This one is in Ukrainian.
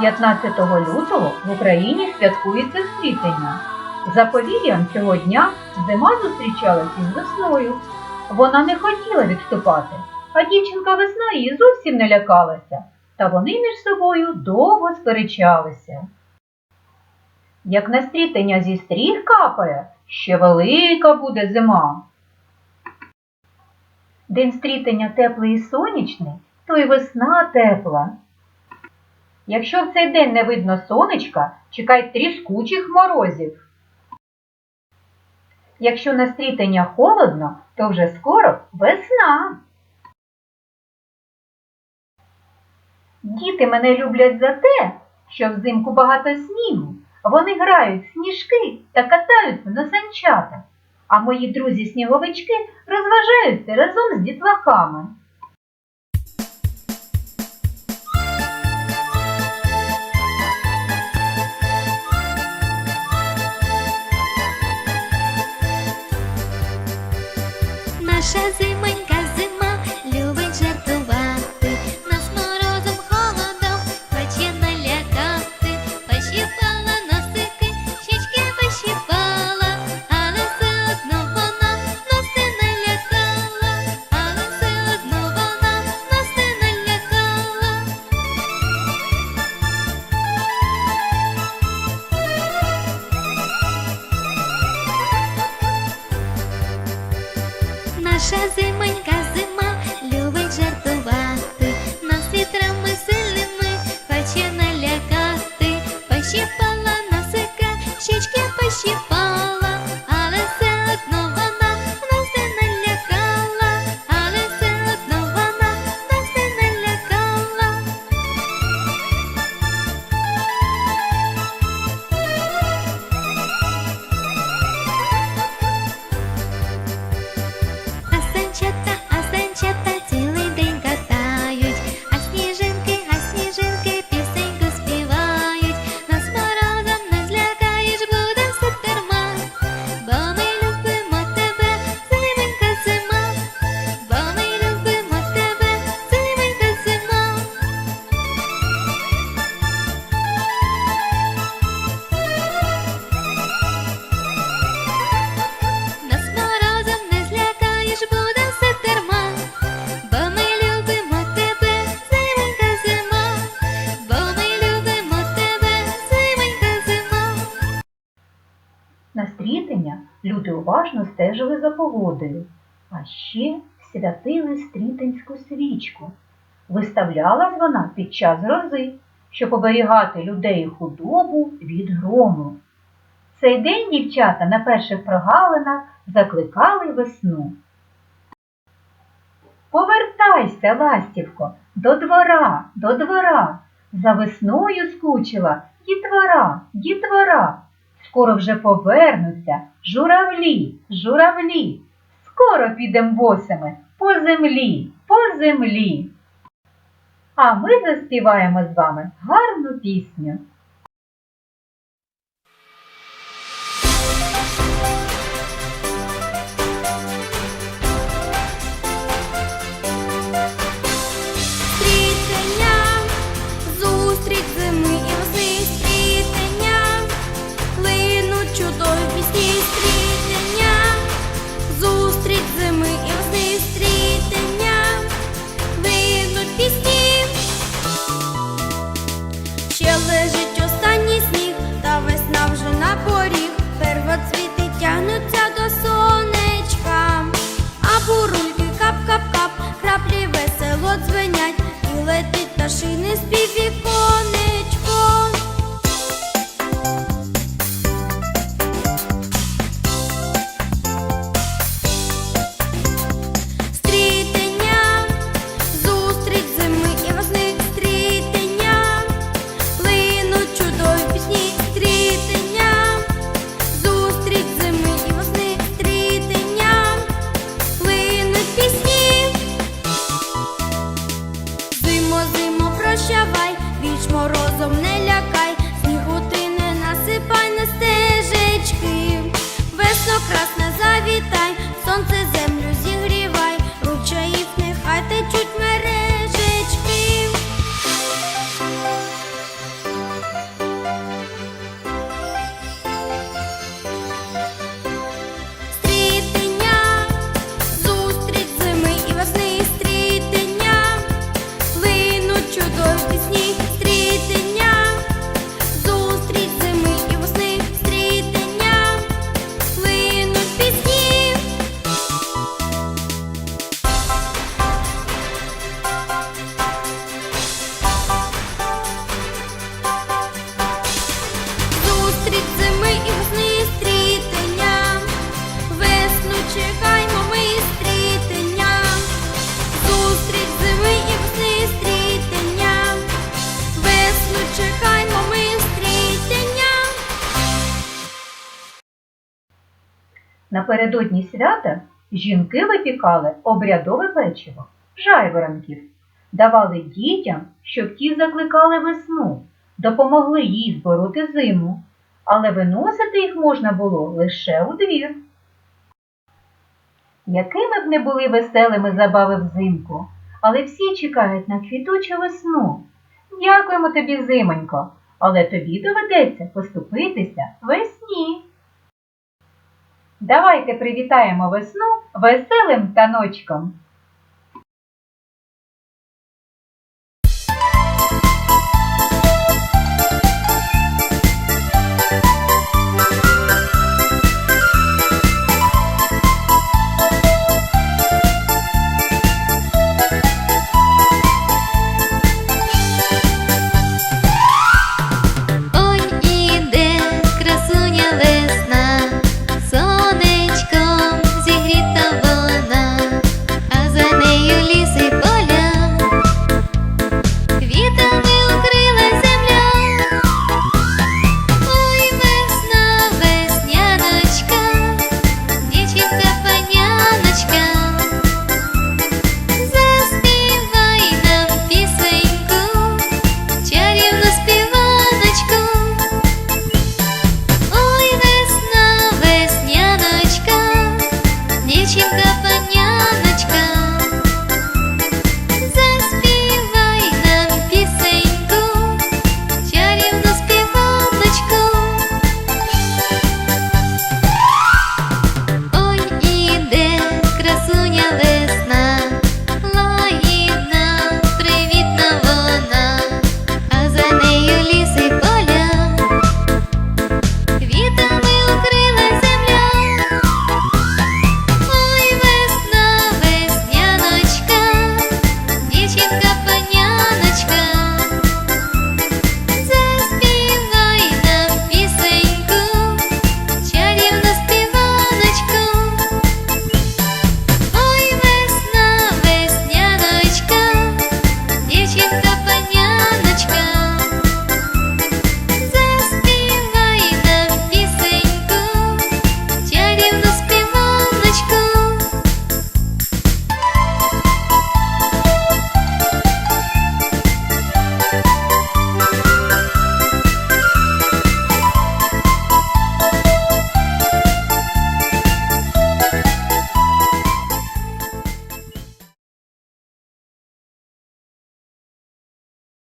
15 лютого в Україні святкується стрітення. За повір'ям цього дня зима зустрічалась із весною. Вона не хотіла відступати, а дівчинка весна її зовсім не лякалася, та вони між собою довго сперечалися. Як на стрітення зі стріх капає, ще велика буде зима. День стрітення теплий і сонячний, то й весна тепла. Якщо в цей день не видно сонечка, чекай тріскучих морозів. Якщо на стрітення холодно, то вже скоро весна. Діти мене люблять за те, що взимку багато снігу. Вони грають сніжки та катаються на санчатах, а мої друзі-сніговички розважаються разом з дітлахами. Наша зимонька зима Стрітення люди уважно стежили за погодою, а ще святили стрітинську свічку. Виставлялась вона під час грози, щоб оберігати людей худобу від грому. Цей день дівчата на перших прогалинах закликали весну. Повертайся, ластівко, до двора, до двора. За весною скучила дітвора, дітвора. Скоро вже повернуться журавлі, журавлі. Скоро підем босими по землі, по землі. А ми заспіваємо з вами гарну пісню. Пташини спів Напередодні свята жінки випікали обрядове печиво, жайворонків, давали дітям, щоб ті закликали весну, допомогли їй збороти зиму, але виносити їх можна було лише у двір. Якими б не були веселими забави взимку, але всі чекають на квітучу весну. Дякуємо тобі, зимонько, але тобі доведеться поступитися весні. Давайте привітаємо весну веселим таночком.